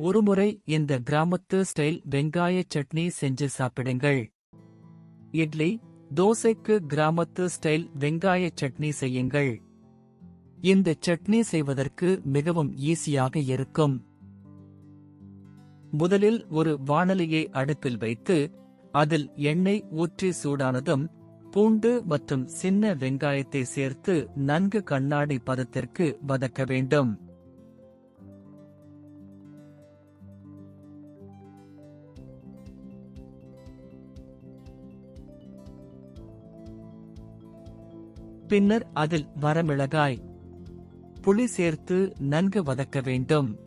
ஒருமுறை இந்த கிராமத்து ஸ்டைல் வெங்காய சட்னி செஞ்சு சாப்பிடுங்கள். இட்லி தோசைக்கு கிராமத்து ஸ்டைல் வெங்காய சட்னி செய்யுங்கள். இந்த சட்னி செய்வதற்கு மிகவும் ஈஸியாக இருக்கும். முதலில் ஒரு வானலியை அடுப்பில் வைத்து அதில் எண்ணெய் ஊற்றி சூடானதும் பூண்டு மற்றும் சின்ன வெங்காயத்தை சேர்த்து நன்கு கண்ணாடி பதத்திற்கு வதக்க வேண்டும். பின்னர் அதில் வரமிளகாய். புளி சேர்த்து நன்கு வதக்க வேண்டும்.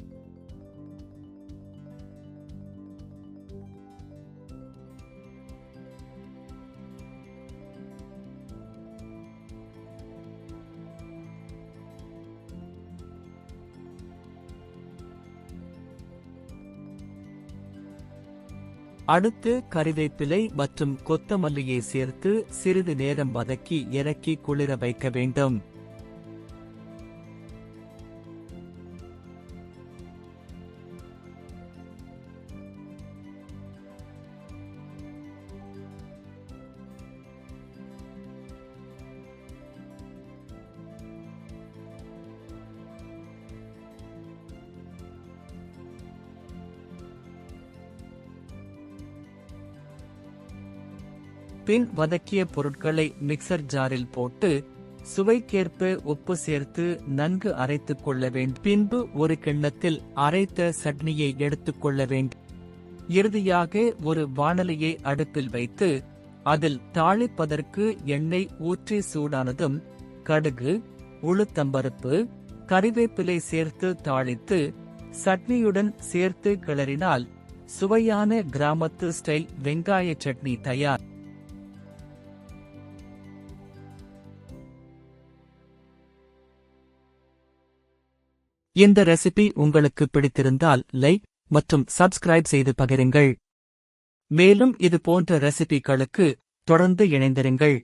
அடுத்து கறிவேப்பிலை மற்றும் கொத்தமல்லியை சேர்த்து சிறிது நேரம் வதக்கி இறக்கி குளிர வைக்க வேண்டும். பின் வதக்கிய பொருட்களை மிக்சர் ஜாரில் போட்டு சுவைக்கேற்ப உப்பு சேர்த்து நன்கு அரைத்துக் கொள்ள வேண்டும் பின்பு ஒரு கிண்ணத்தில் அரைத்த சட்னியை எடுத்துக் கொள்ள வேண்டும் இறுதியாக ஒரு வானலியை அடுப்பில் வைத்து அதில் தாளிப்பதற்கு எண்ணெய் ஊற்றி சூடானதும் கடுகு உளுத்தம்பருப்பு கறிவேப்பிலை சேர்த்து தாளித்து சட்னியுடன் சேர்த்து கிளறினால் சுவையான கிராமத்து ஸ்டைல் வெங்காய சட்னி தயார். இந்த ரெசிபி உங்களுக்கு பிடித்திருந்தால் லைக் மற்றும் சப்ஸ்கிரைப் செய்து பகிருங்கள். மேலும் இது போன்ற ரெசிபிகளுக்கு தொடர்ந்து இணைந்திருங்கள்.